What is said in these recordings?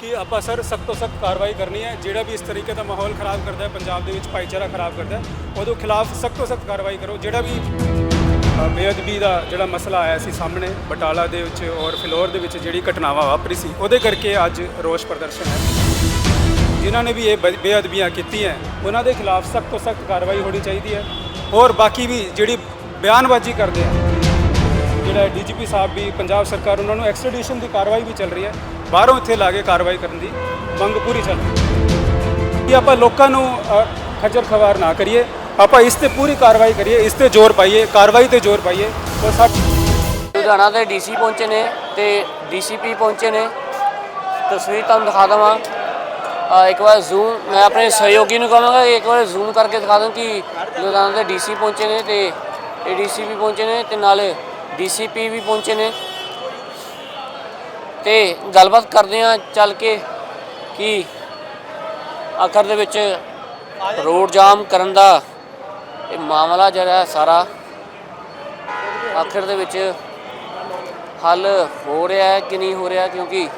ਕਿ ਆਪਾਂ ਸਰ ਸਖਤ ਤੋਂ ਸਖਤ ਕਾਰਵਾਈ ਕਰਨੀ ਹੈ, ਜਿਹੜਾ ਵੀ ਇਸ ਤਰੀਕੇ ਦਾ ਮਾਹੌਲ ਖਰਾਬ ਕਰਦਾ ਹੈ, ਪੰਜਾਬ ਦੇ ਵਿੱਚ ਭਾਈਚਾਰਾ ਖਰਾਬ ਕਰਦਾ ਹੈ, ਉਹਦੇ ਖਿਲਾਫ ਸਖਤ ਤੋਂ ਸਖਤ ਕਾਰਵਾਈ ਕਰੋ। ਜਿਹੜਾ ਵੀ ਬੇਅਦਬੀ ਦਾ ਜਿਹੜਾ ਮਸਲਾ ਆਇਆ ਸੀ ਸਾਹਮਣੇ, ਬਟਾਲਾ ਦੇ ਵਿੱਚ ਔਰ ਫਿਲੌਰ ਦੇ ਵਿੱਚ ਜਿਹੜੀ ਘਟਨਾਵਾਂ ਵਾਪਰੀ ਸੀ, ਉਹਦੇ ਕਰਕੇ ਅੱਜ ਰੋਸ ਪ੍ਰਦਰਸ਼ਨ ਹੈ। ਜਿਨ੍ਹਾਂ ਨੇ ਵੀ ਇਹ ਬ- ਬੇਅਦਬੀਆਂ ਕੀਤੀਆਂ ਉਹਨਾਂ ਦੇ ਖਿਲਾਫ ਸਖਤ ਤੋਂ ਸਖਤ ਕਾਰਵਾਈ ਹੋਣੀ ਚਾਹੀਦੀ ਹੈ। ਔਰ ਬਾਕੀ ਵੀ ਜਿਹੜੀ ਬਿਆਨਬਾਜ਼ੀ ਕਰਦੇ ਆ ਜਿਹੜਾ ਡੀਜੀਪੀ ਸਾਹਿਬ ਵੀ, ਪੰਜਾਬ ਸਰਕਾਰ ਉਹਨਾਂ ਨੂੰ ਐਕਸਟ੍ਰੈਡੀਸ਼ਨ ਦੀ ਕਾਰਵਾਈ ਵੀ ਚੱਲ ਰਹੀ ਹੈ। ਬਾਹਰੋਂ ਇੱਥੇ ਲਾ ਕੇ ਕਾਰਵਾਈ ਕਰਨ ਦੀ ਮੰਗ ਪੂਰੀ ਚੱਲ ਰਹੀ ਹੈ। ਕਿ ਆਪਾਂ ਲੋਕਾਂ ਨੂੰ ਖੱਜਰ ਖੱਜਲ ਖਵਾਰ ਨਾ ਕਰੀਏ, ਆਪਾਂ ਇਸ ਤੇ ਪੂਰੀ ਕਾਰਵਾਈ ਕਰੀਏ, ਇਸ ਤੇ ਜ਼ੋਰ ਪਾਈਏ, ਕਾਰਵਾਈ ਤੇ ਜ਼ੋਰ ਪਾਈਏ ਔਰ ਸਾ ਲੁਧਿਆਣਾ ਦੇ ਡੀਸੀ ਪਹੁੰਚੇ ਨੇ ਤੇ ਡੀਸੀਪੀ ਪਹੁੰਚੇ ਨੇ। ਤਸਵੀਰ ਤੁਹਾਨੂੰ ਦਿਖਾ ਦਵਾਂ। ਇੱਕ ਵਾਰ ਜ਼ੂਮ ਮੈਂ ਆਪਣੇ ਸਹਿਯੋਗੀ ਨੂੰ ਕਹਾਂਗਾ, ਇੱਕ ਵਾਰ ਜ਼ੂਮ ਕਰਕੇ ਦਿਖਾ ਦਾਂ ਕਿ ਲੁਧਿਆਣਾ ਦੇ ਡੀਸੀ ਪਹੁੰਚੇ ਨੇ ਤੇ ਏਡੀਸੀਪੀ ਪਹੁੰਚੇ ਨੇ ਤੇ ਨਾਲੇ ਡੀਸੀਪੀ ਵੀ ਪਹੁੰਚੇ ਨੇ। ਤੇ ਗੱਲਬਾਤ ਕਰਦੇ ਆ ਚੱਲ ਕੇ ਕਿ ਆਖਰ ਦੇ ਵਿੱਚ ਰੋਡ ਜਾਮ ਕਰਨ ਦਾ ਇਹ ਮਾਮਲਾ ਜਿਹੜਾ ਸਾਰਾ, ਆਖਰ ਦੇ ਵਿੱਚ ਹੱਲ ਹੋ ਰਿਹਾ ਹੈ ਕਿ ਨਹੀਂ ਹੋ ਰਿਹਾ, ਕਿਉਂਕਿ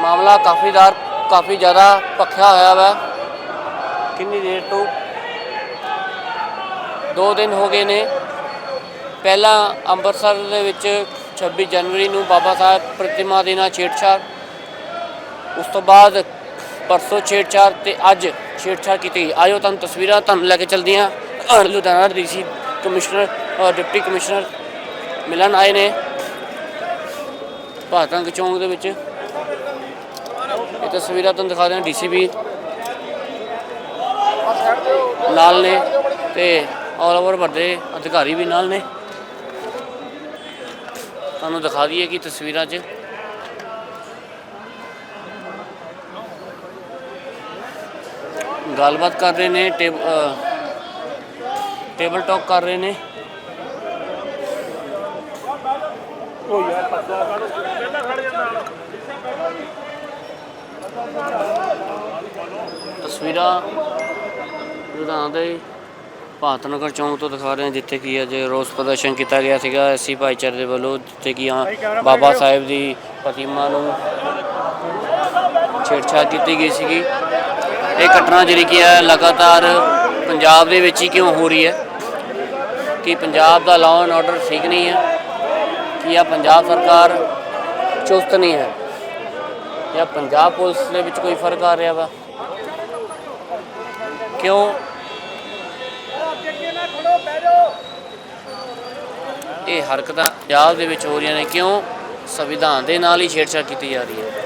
ਮਾਮਲਾ ਕਾਫੀ ਕਾਫੀਦਾਰ ਕਾਫੀ ਜ਼ਿਆਦਾ ਭਖਿਆ ਹੋਇਆ ਵਾ। ਕਿੰਨੀ ਦੇਰ ਤੋਂ? 2 ਦਿਨ ਹੋ ਗਏ ਨੇ। ਪਹਿਲਾਂ ਅੰਮ੍ਰਿਤਸਰ ਦੇ ਵਿੱਚ 26 ਜਨਵਰੀ ਨੂੰ ਬਾਬਾ ਸਾਹਿਬ ਪ੍ਰਤਿਮਾ ਦੇ ਨਾਲ ਛੇੜਛਾੜ, ਉਸ ਤੋਂ ਬਾਅਦ ਪਰਸੋਂ ਛੇੜਛਾੜ ਤੇ ਅੱਜ ਛੇੜਛਾੜ ਕੀਤੀ ਗਈ। ਆਇਓ ਤੁਹਾਨੂੰ ਤਸਵੀਰਾਂ ਤੁਹਾਨੂੰ ਲੈ ਕੇ ਚਲਦੀ ਹਾਂ। ਅਹ ਲੁਧਿਆਣਾ ਡੀਸੀ ਕਮਿਸ਼ਨਰ ਔਰ ਡਿਪਟੀ ਕਮਿਸ਼ਨਰ ਮਿਲਣ ਆਏ ਨੇ। ਭਾਰਤੰਗ ਚੌਂਕ ਦੇ ਵਿੱਚ। ਇਹ ਤਸਵੀਰਾਂ ਤੁਹਾਨੂੰ ਦਿਖਾ ਰਹੇ ਹਾਂ ਡੀਸੀਪੀ ਨਾਲ ਨੇ ਤੇ ਆਲ ਓਵਰ ਵੱਡੇ ਅਧਿਕਾਰੀ ਵੀ ਨਾਲ ਨੇ। ਤੁਹਾਨੂੰ ਦਿਖਾ ਦਈਏ ਕਿ ਤਸਵੀਰਾਂ 'ਚ। ਗੱਲਬਾਤ ਕਰ ਰਹੇ ਨੇ ਟੇਬਲ ਟਾਕ ਕਰ ਰਹੇ ਨੇ। ਤਸਵੀਰਾਂ ਲੁਧਿਆਣਾ ਦੇ ਭਾਰਤ ਨਗਰ ਚੌਂਕ ਤੋਂ ਦਿਖਾ ਰਹੇ ਹਾਂ ਜਿੱਥੇ ਕੀ ਅੱਜ ਰੋਸ ਪ੍ਰਦਰਸ਼ਨ ਕੀਤਾ ਗਿਆ ਸੀਗਾ। ਐਸੀ ਭਾਈਚਾਰੇ ਦੇ ਵੱਲੋਂ ਜਿੱਥੇ ਕੀ ਆ ਬਾਬਾ ਸਾਹਿਬ ਦੀ ਪ੍ਰਤਿਮਾ ਨੂੰ ਛੇੜਛਾੜ ਕੀਤੀ ਗਈ ਸੀਗੀ। ਇਹ ਘਟਨਾ ਜਿਹੜੀ ਕੀ ਹੈ ਲਗਾਤਾਰ ਪੰਜਾਬ ਦੇ ਵਿੱਚ ਹੀ ਕਿਉਂ ਹੋ ਰਹੀ ਹੈ? ਕਿ ਪੰਜਾਬ ਦਾ ਲਾਅ ਐਂਡ ਆਰਡਰ ਠੀਕ ਨਹੀਂ ਹੈ ਕਿ ਆ ਪੰਜਾਬ ਸਰਕਾਰ ਚੁਸਤ ਨਹੀਂ ਹੈ ਜਾਂ ਪੰਜਾਬ ਪੁਲਿਸ ਦੇ ਵਿੱਚ ਕੋਈ ਫ਼ਰਕ ਆ ਰਿਹਾ ਵਾ? ਕਿਉਂ ਹਰਕਤਾਂ ਪੰਜਾਬ ਦੇ ਵਿੱਚ ਹੋ ਰਹੀਆਂ ਨੇ, ਕਿਉਂ? ਸੰਵਿਧਾਨ ਦੇ ਨਾਲ ਹੀ ਛੇੜਛਾੜ ਕੀਤੀ ਜਾ ਰਹੀ ਹੈ।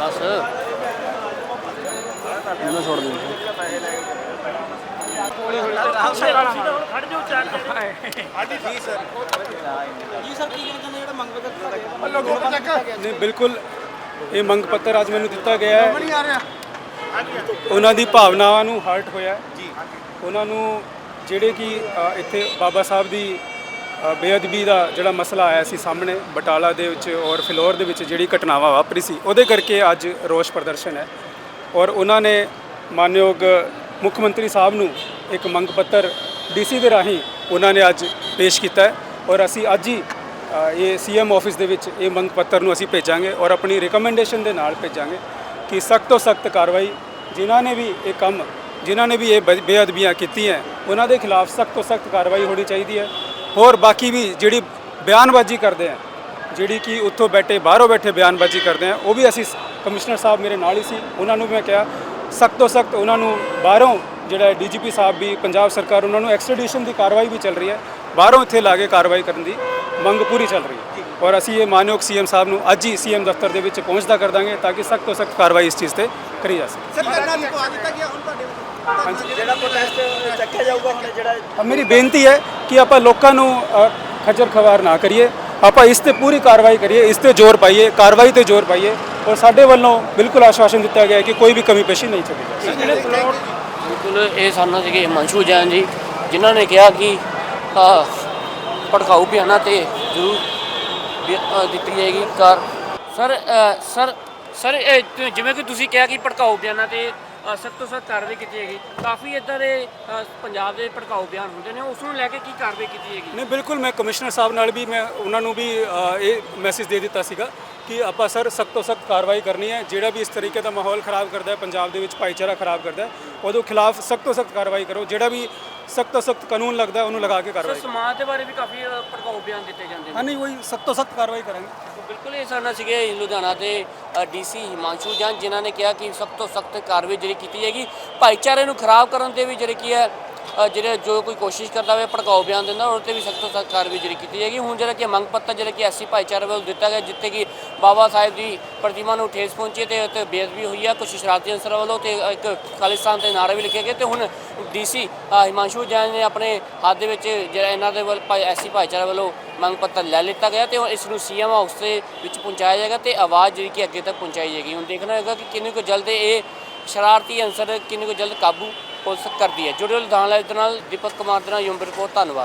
ਬਸ ਇਹਨੂੰ ਛੋੜ ਦੂੰ ਨਹੀਂ ਬਿਲਕੁਲ। ਇਹ ਮੰਗ ਪੱਤਰ ਅੱਜ ਮੈਨੂੰ ਦਿੱਤਾ ਗਿਆ ਹੈ। ਉਹਨਾਂ ਦੀ ਭਾਵਨਾਵਾਂ ਨੂੰ ਹਰਟ ਹੋਇਆ ਜੀ ਉਹਨਾਂ ਨੂੰ ਜਿਹੜੇ ਕਿ ਅ, ਇੱਥੇ ਬਾਬਾ ਸਾਹਿਬ ਦੀ ਅ, ਬੇਅਦਬੀ ਦਾ ਜਿਹੜਾ ਮਸਲਾ ਆਇਆ ਸੀ ਸਾਹਮਣੇ ਬਟਾਲਾ ਦੇ ਵਿੱਚ ਔਰ ਫਿਲੌਰ ਦੇ ਵਿੱਚ ਜਿਹੜੀ ਘਟਨਾਵਾਂ ਵਾਪਰੀ ਸੀ ਉਹਦੇ ਕਰਕੇ ਅੱਜ ਰੋਸ ਪ੍ਰਦਰਸ਼ਨ ਹੈ। ਔਰ ਉਹਨਾਂ ਨੇ ਮਾਨਯੋਗ ਮੁੱਖ ਮੰਤਰੀ ਸਾਹਿਬ ਨੂੰ ਇੱਕ ਮੰਗ ਪੱਤਰ ਡੀਸੀ ਦੇ ਰਾਹੀਂ ਉਹਨਾਂ ਨੇ ਅੱਜ ਪੇਸ਼ ਕੀਤਾ ਹੈ ਔਰ ਅਸੀਂ ਅੱਜ ਹੀ ਅ, ਇਹ ਸੀਐਮ ਆਫਿਸ ਦੇ ਵਿੱਚ ਇਹ ਮੰਗ ਪੱਤਰ ਨੂੰ ਅਸੀਂ ਭੇਜਾਂਗੇ ਔਰ ਆਪਣੀ ਰਿਕਮੈਂਡੇਸ਼ਨ ਦੇ ਨਾਲ ਭੇਜਾਂਗੇ ਕਿ ਸਖਤ ਤੋਂ ਸਖਤ ਕਾਰਵਾਈ ਜਿਨ੍ਹਾਂ ਨੇ ਵੀ ਇਹ ਕੰਮ ਜਿਨ੍ਹਾਂ ਨੇ ਵੀ ਇਹ ਬ- ਬੇਅਦਬੀਆਂ ਕੀਤੀਆਂ ਉਹਨਾਂ ਦੇ ਖਿਲਾਫ ਸਖਤ ਤੋਂ ਸਖਤ ਕਾਰਵਾਈ ਹੋਣੀ ਚਾਹੀਦੀ ਹੈ। ਹੋਰ ਬਾਕੀ ਵੀ ਜਿਹੜੀ ਬਿਆਨਬਾਜ਼ੀ ਕਰਦੇ ਆ ਜਿਹੜੀ ਕਿ ਉੱਥੋਂ ਬੈਠੇ ਬਾਹਰੋਂ ਬੈਠੇ ਬਿਆਨਬਾਜ਼ੀ ਕਰਦੇ ਆ ਉਹ ਵੀ ਅਸੀਂ ਕਮਿਸ਼ਨਰ ਸਾਹਿਬ ਮੇਰੇ ਨਾਲ ਹੀ ਸੀ ਉਹਨਾਂ ਨੂੰ ਵੀ ਮੈਂ ਕਿਹਾ ਸਖਤ ਤੋਂ ਸਖਤ ਉਹਨਾਂ ਨੂੰ ਬਾਹਰੋਂ ਜਿਹੜਾ ਡੀਜੀਪੀ ਸਾਹਿਬ ਵੀ ਪੰਜਾਬ ਸਰਕਾਰ ਉਹਨਾਂ ਨੂੰ ਐਕਸਟ੍ਰੈਡੀਸ਼ਨ ਦੀ ਕਾਰਵਾਈ ਵੀ ਚੱਲ ਰਹੀ ਹੈ। ਬਾਹਰੋਂ ਇੱਥੇ ਲਾ ਕੇ ਕਾਰਵਾਈ ਕਰਨ ਦੀ ਮੰਗ ਪੂਰੀ ਚੱਲ ਰਹੀ ਹੈ। ਔਰ ਅਸੀਂ ਇਹ ਮਾਨਯੋਗ ਸੀਐਮ ਸਾਹਿਬ ਨੂੰ ਅੱਜ ਹੀ ਸੀਐਮ ਦਫ਼ਤਰ ਦੇ ਵਿੱਚ ਪਹੁੰਚਦਾ ਕਰ ਦਾਂਗੇ ਤਾਂ ਕਿ ਸਖਤ ਤੋਂ ਸਖਤ ਕਾਰਵਾਈ ਇਸ ਚੀਜ਼ ਤੇ ਕਰੀ ਜਾ ਸਕੇ। ਸਰ ਧਰਨਾ ਲਿਖਵਾ ਦਿੱਤਾ ਗਿਆ? ਹੁਣ ਤੁਹਾਡੇ ਵੱਲੋਂ। ਜਿਹੜਾ ਪ੍ਰੋਟੈਸਟ ਚੱਕਿਆ ਜਾਊਗਾ ਹੁਣ ਜਿਹੜਾ ਅ, ਮੇਰੀ ਬੇਨਤੀ ਹੈ ਕਿ ਆਪਾਂ ਲੋਕਾਂ ਨੂੰ ਅ, ਖੱਜਲ ਖਵਾਰ ਨਾ ਕਰੀਏ। ਆਪਾਂ ਇਸ ਤੇ ਪੂਰੀ ਕਾਰਵਾਈ ਕਰੀਏ, ਇਸ ਤੇ ਜ਼ੋਰ ਪਾਈਏ, ਕਾਰਵਾਈ ਤੇ ਜ਼ੋਰ ਪਾਈਏ ਔਰ ਸਾਡੇ ਵੱਲੋਂ ਬਿਲਕੁਲ ਆਸ਼ਵਾਸਨ ਦਿੱਤਾ ਗਿਆ ਹੈ ਕਿ ਕੋਈ ਵੀ ਕਮੀ ਪੇਸ਼ੀ ਨਹੀਂ ਚੱਲੇਗੀ ਬਿਲਕੁਲ ਇਹ ਸਾਨੂੰ ਸੀਗੇ ਹਿਮਾਂਸ਼ੂ ਜੈਨ ਜੀ, ਜਿਨ੍ਹਾਂ ਨੇ ਕਿਹਾ ਕਿ ਭੜਕਾਊ ਬਿਆਨਾਂ ਤੇ ਜ਼ਰੂਰ ਦਿੱਤੀ ਜਾਏਗੀ ਕਾਰ ਸਰ ਸਰ ਸਰ ਜਿਵੇਂ ਕਿ ਤੁਸੀਂ ਕਿਹਾ ਕਿ ਭੜਕਾਊ ਬਿਆਨਾਂ ਤੇ ਸਖਤ ਤੋਂ ਸਖਤ ਕਾਰਵਾਈ ਕੀਤੀ ਹੈਗੀ। ਕਾਫੀ ਇਦਾਂ ਦੇ ਅ, ਪੰਜਾਬ ਦੇ ਭੜਕਾਊ ਬਿਆਨ ਹੁੰਦੇ ਨੇ। ਉਸ ਨੂੰ ਲੈ ਕੇ ਕੀ ਕਾਰਵਾਈ ਕੀਤੀ ਹੈਗੀ? ਨਹੀਂ ਬਿਲਕੁਲ ਮੈਂ ਕਮਿਸ਼ਨਰ ਸਾਹਿਬ ਨਾਲ ਵੀ ਮੈਂ ਉਹਨਾਂ ਨੂੰ ਵੀ ਅ, ਇਹ ਮੈਸੇਜ ਦੇ ਦਿੱਤਾ ਸੀਗਾ ਕਿ ਆਪਾਂ ਸਰ ਸਖਤ ਤੋਂ ਸਖਤ ਕਾਰਵਾਈ ਕਰਨੀ ਹੈ। ਜਿਹੜਾ ਵੀ ਇਸ ਤਰੀਕੇ ਦਾ ਮਾਹੌਲ ਖਰਾਬ ਕਰਦਾ ਹੈ ਪੰਜਾਬ ਦੇ ਵਿੱਚ ਭਾਈਚਾਰਾ ਖਰਾਬ ਕਰਦਾ ਹੈ ਉਹਦੇ ਖਿਲਾਫ ਸਖਤ ਤੋਂ ਸਖਤ ਕਾਰਵਾਈ ਕਰੋ। ਜਿਹੜਾ ਵੀ ਸਖਤ ਤੋਂ ਸਖਤ ਕਾਨੂੰਨ ਲੱਗਦਾ ਉਹਨੂੰ ਲਗਾ ਕੇ ਸਰ ਕਾਰਵਾਈ ਸਮਾਜ ਦੇ ਬਾਰੇ ਵੀ ਕਾਫੀ ਅ, ਭੜਕਾਊ ਬਿਆਨ ਦਿੱਤੇ ਜਾਂਦੇ ਨੇ। ਹਾਂ ਨਹੀਂ ਉਹੀ ਸਖਤ ਤੋਂ ਸਖਤ ਕਾਰਵਾਈ ਕਰਾਂਗੇ। ਬਿਲਕੁਲ ਇਹ ਸਾਡਾ ਸੀਗੇ ਲੁਧਿਆਣਾ ਦੇ ਡੀਸੀ ਹਿਮਾਂਸ਼ੂ ਜਾਨ ਜਿਨ੍ਹਾਂ ਨੇ ਕਿਹਾ ਕਿ ਸਖਤ ਤੋਂ ਸਖਤ ਕਾਰਵਾਈ ਜਿਹੜੀ ਕੀਤੀ ਜਾਏਗੀ ਭਾਈਚਾਰੇ ਨੂੰ ਖਰਾਬ ਕਰਨ ਤੇ ਵੀ ਜਿਹੜੇ ਕੀ ਹੈ ਜਿਹੜਾ ਜੋ ਕੋਈ ਕੋਸ਼ਿਸ਼ ਕਰਦਾ ਹੋਵੇ ਭੜਕਾਓ ਬਿਆਨ ਦਿੰਦਾ, ਉਹਦੇ ਤੇ ਵੀ ਸਖਤ ਤੋਂ ਸਖਤ ਕਾਰਵਾਈ ਜਿਹੜੀ ਕੀਤੀ ਜਾਏਗੀ। ਹੁਣ ਜਿਹੜਾ ਕਿ ਮੰਗ ਪੱਤਰ ਜਿਹੜਾ ਕਿ ਐਸੀ ਭਾਈਚਾਰੇ ਵੱਲੋਂ ਦਿੱਤਾ ਗਿਆ, ਜਿੱਥੇ ਕਿ ਬਾਬਾ ਸਾਹਿਬ ਦੀ ਪ੍ਰਤਿਮਾ ਨੂੰ ਠੇਸ ਪਹੁੰਚੀ ਤੇ ਉੱਤੇ ਬੇਅਦਬੀ ਹੋਈ ਆ। ਕੁਝ ਸ਼ਰਾਰਤੀ ਅਨਸਰਾਂ ਵੱਲੋਂ ਤੇ ਇੱਕ ਖਾਲਿਸਤਾਨ ਦੇ ਨਾਰਾ ਵੀ ਲਿਖੇ ਗਏ ਤੇ ਹੁਣ ਡੀਸੀ ਹਿਮਾਂਸ਼ੂ ਜੈਨ ਨੇ ਆਪਣੇ ਹੱਥ ਦੇ ਵਿੱਚ ਜਿਹੜਾ ਇਹਨਾਂ ਦੇ ਵੱਲ ਭਾਈ ਐਸੀ ਭਾਈਚਾਰੇ ਵੱਲੋਂ ਮੰਗ ਪੱਤਰ ਲੈ ਲਿੱਤਾ ਗਿਆ ਤੇ ਹੁਣ ਇਸ ਨੂੰ ਸੀਐਮ ਹਾਊਸ ਦੇ ਵਿੱਚ ਪਹੁੰਚਾਇਆ ਜਾਏਗਾ ਤੇ ਆਵਾਜ਼ ਜਿਹੜੀ ਕਿ ਅੱਗੇ ਤੱਕ ਪਹੁੰਚਾਈ ਜਾਏਗੀ। ਹੁਣ ਦੇਖਣਾ ਹੋਏਗਾ ਕਿ ਕਿੰਨੇ ਕੁ ਜਲਦ ਇਹ ਸ਼ਰਾਰਤੀ ਅਨਸਰ ਕਿੰਨੇ ਕੁ ਜਲਦ ਕਾਬੂ ਪੁਲਿਸ ਕਰਦੀ ਹੈ। ਜੁੜੇ ਲੁਧਿਆਣਾ ਲਾਈਵ ਦੇ ਨਾਲ ਦੀਪਕ ਕੁਮਾਰ ਦੇ ਨਾਲ, ਯੂਮ ਰਿਪੋਰਟ ਧੰਨਵਾਦ।